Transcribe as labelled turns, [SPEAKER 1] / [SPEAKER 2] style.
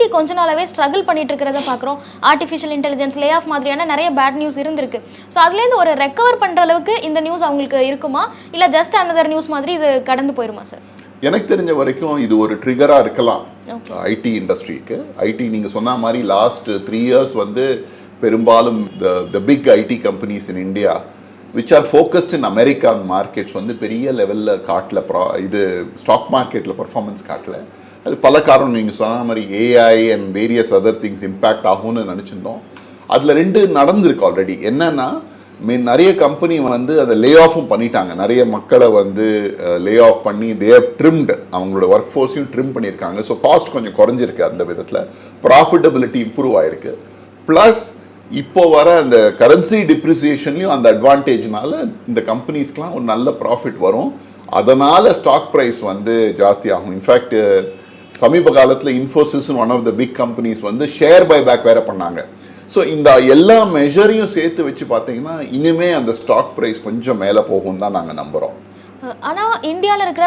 [SPEAKER 1] ID கொஞ்ச நாளாவே struggle பண்ணிட்டு இருக்கிறத பார்க்குறோம் ஆர்டிஃபிஷியல் இன்டெலிஜென்ஸ் லே ஆஃப் மாதிரியான நிறைய பேட் நியூஸ் இருந்திருக்கு. ஸோ அதுலேருந்து ஒரு ரெக்கவர் பண்ணுற அளவுக்கு இந்த நியூஸ் அவங்களுக்கு இருக்குமா? இல்லை ஜஸ்ட் அனதர் நியூஸ் மாதிரி இது கடந்து போயிருமா சார்
[SPEAKER 2] எனக்கு தெரிஞ்ச வரைக்கும் இது ஒரு ட்ரிகராக இருக்கலாம். ஐடி இண்டஸ்ட்ரிக்கு ஐடி நீங்கள் சொன்ன மாதிரி லாஸ்ட் த்ரீ இயர்ஸ் வந்து பெரும்பாலும் the big IT companies in India which are focused in American markets வந்து பெரிய லெவலில் காட்டல ப்ரா இது ஸ்டாக் மார்க்கெட்டில் பர்ஃபார்மன்ஸ் காட்டல. அது பல காரணம் நீங்கள் சொன்ன மாதிரி AI and various other things impact ஆகும்னு நினச்சிருந்தோம். அதில் ரெண்டு நடந்திருக்கு ஆல்ரெடி என்னென்னா மீன் நிறைய கம்பெனி வந்து அதை லே ஆஃபும் பண்ணிட்டாங்க. நிறைய மக்களை வந்து லே ஆஃப் பண்ணி தேவ் ட்ரிம்டு அவங்களோட ஒர்க் ஃபோர்ஸையும் ட்ரிம் பண்ணியிருக்காங்க. ஸோ காஸ்ட் கொஞ்சம் குறைஞ்சிருக்கு அந்த விதத்தில். ப்ராஃபிட்டபிலிட்டி இம்ப்ரூவ் ஆயிருக்கு. ப்ளஸ் இப்போ வர அந்த கரன்சி டிப்ரிசியேஷன்லையும் அந்த அட்வான்டேஜ்னால இந்த கம்பெனிஸ்க்கெலாம் ஒரு நல்ல ப்ராஃபிட் வரும். அதனால் ஸ்டாக் ப்ரைஸ் வந்து ஜாஸ்தி ஆகும். இன்ஃபேக்ட் சமீப காலத்தில் Infosys one of the big companies வந்து ஷேர் பை பேக் வேற பண்ணாங்க. ஸோ இந்த எல்லா மெஷரையும் சேர்த்து வச்சு பார்த்தீங்கன்னா இனிமே அந்த ஸ்டாக் ப்ரைஸ் கொஞ்சம் மேலே போகும் தான் நாங்கள் நம்புகிறோம்
[SPEAKER 1] ஆனால் இந்தியாவில் இருக்கிற